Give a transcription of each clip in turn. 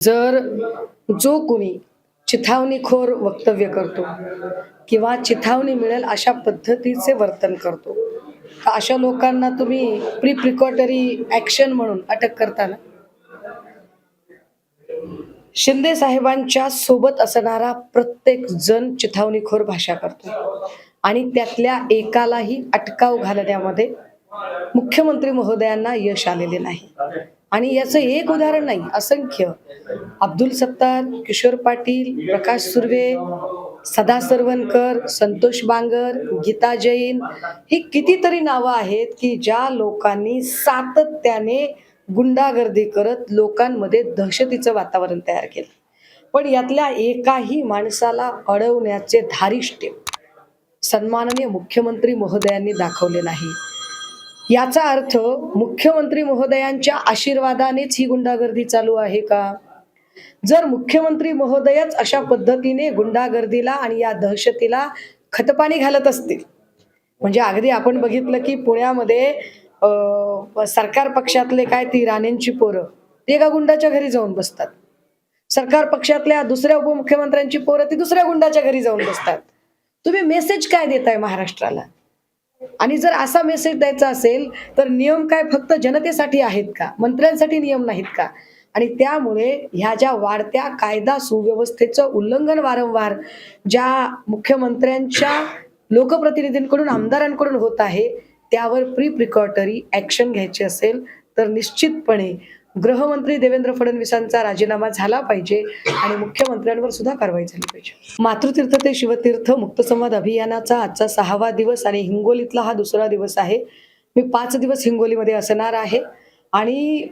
जर जो कोणी चिथावणीखोर वक्तव्य करतो किंवा चिथावणी मिळेल अशा पद्धतीचे वर्तन करतो तर अशा लोकांना तुम्ही प्री प्रिकॉटरी ॲक्शन म्हणून अटक करताना शिंदे साहेबांच्या सोबत असणारा प्रत्येक जण चिथावणीखोर भाषा करतो आणि त्यातल्या एकालाही अटकाव घालण्यामध्ये मुख्यमंत्री महोदयांना यश आलेले नाही. आणि याचं एक उदाहरण नाही असंख्य. अब्दुल सत्तार किशोर पाटील प्रकाश सुर्वे सदा सरवणकर संतोष बांगर गीता जैन ही कितीतरी नावं आहेत की ज्या लोकांनी सातत्याने गुंडागर्दी करत लोकांमध्ये दहशतीचं वातावरण तयार केलं. पण यातल्या एकाही माणसाला अडवण्याचे धारिष्ट्य सन्माननीय मुख्यमंत्री महोदयांनी दाखवले नाही. याचा अर्थ मुख्यमंत्री महोदयांच्या आशीर्वादानेच ही गुंडागर्दी चालू आहे का? जर मुख्यमंत्री महोदयच अशा पद्धतीने गुंडागर्दीला आणि या दहशतीला खतपाणी घालत असतील म्हणजे अगदी आपण बघितलं की पुण्यामध्ये सरकार पक्षातले काय ती राणेंची पोरं ते एका गुंडाच्या घरी जाऊन बसतात. सरकार पक्षातल्या दुसऱ्या उपमुख्यमंत्र्यांची पोरं ती दुसऱ्या गुंडाच्या घरी जाऊन बसतात. तुम्ही मेसेज काय देताय महाराष्ट्राला? आणि जर असा मेसेज द्यायचा असेल तर नियम काय फक्त जनतेसाठी आहेत का? मंत्र्यांसाठी नियम नाहीत का? आणि त्यामुळे ह्या ज्या वाढत्या कायदा सुव्यवस्थेचं उल्लंघन वारंवार ज्या मुख्यमंत्र्यांच्या लोकप्रतिनिधींकडून आमदारांकडून होत आहे त्यावर प्री प्रिकॉटरी ॲक्शन घ्यायची असेल तर निश्चितपणे गृहमंत्री देवेंद्र फडणवीसांचा राजीनामा झाला पाहिजे आणि मुख्यमंत्र्यांवर सुद्धा कारवाई झाली पाहिजे. मातृतीर्थ ते शिवतीर्थ मुक्तसंवाद अभियानाचा आजचा सहावा दिवस आणि हिंगोलीतला हा दुसरा दिवस आहे. मी पाच दिवस हिंगोलीमध्ये असणार आहे आणि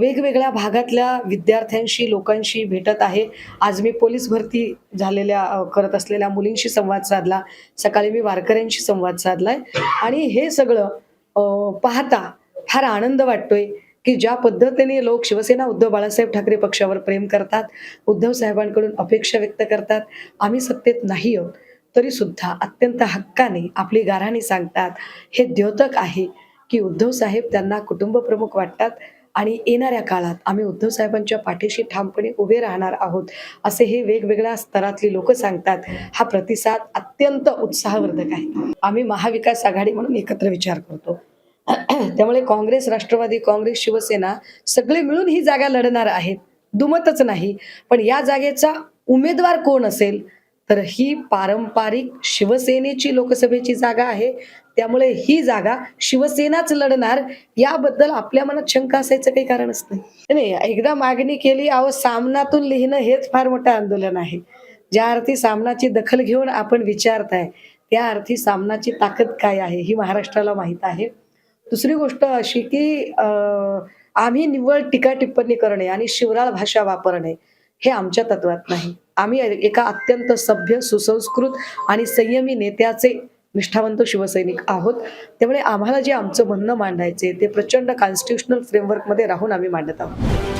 वेगवेगळ्या भागातल्या विद्यार्थ्यांशी लोकांशी भेटत आहे. आज मी पोलीस भरती झालेल्या करत असलेल्या मुलींशी संवाद साधला. सकाळी मी वारकऱ्यांशी संवाद साधलाय. आणि हे सगळं पाहता फार आनंद वाटतोय. की ज्या पद्धतीने लोक शिवसेना उद्धव बाळासाहेब ठाकरे पक्षावर प्रेम करतात उद्धव साहेबांकडून अपेक्षा व्यक्त करतात आम्ही सत्तेत नाही आहोत तरी सुद्धा अत्यंत हक्काने आपली गाराणी सांगतात. हे द्योतक आहे की उद्धव साहेब त्यांना कुटुंब प्रमुख वाटतात आणि येणाऱ्या काळात आम्ही उद्धव साहेबांच्या पाठीशी ठामपणे उभे राहणार आहोत असे हे वेगवेगळ्या स्तरातली लोक सांगतात. हा प्रतिसाद अत्यंत उत्साहवर्धक आहे. आम्ही महाविकास आघाडी म्हणून एकत्र विचार करतो. त्यामुळे काँग्रेस राष्ट्रवादी काँग्रेस शिवसेना सगळे मिळून ही जागा लढणार आहेत. दुमतच नाही. पण या जागेचा उमेदवार कोण असेल? तर ही पारंपरिक शिवसेनेची लोकसभेची जागा आहे. त्यामुळे ही जागा शिवसेनाच लढणार. याबद्दल आपल्या मनात शंका असायचं काही कारणच नाही. नाही एकदा मागणी केली अहो सामनातून लिहिणं हेच फार मोठं आंदोलन आहे. ज्या अर्थी सामनाची दखल घेऊन आपण विचारताय त्या अर्थी सामनाची ताकद काय आहे ही महाराष्ट्राला माहीत आहे. दुसरी गोष्ट अशी की आम्ही निव्वळ टीका टिप्पणी करणे आणि शिवराळ भाषा वापरणे हे आमच्या तत्वात नाही. आम्ही एका अत्यंत सभ्य सुसंस्कृत आणि संयमी नेत्याचे निष्ठावंत शिवसैनिक आहोत. त्यामुळे आम्हाला जे आमचं म्हणणं मांडायचे ते प्रचंड कॉन्स्टिट्युशनल फ्रेमवर्कमध्ये राहून आम्ही मांडत आहोत.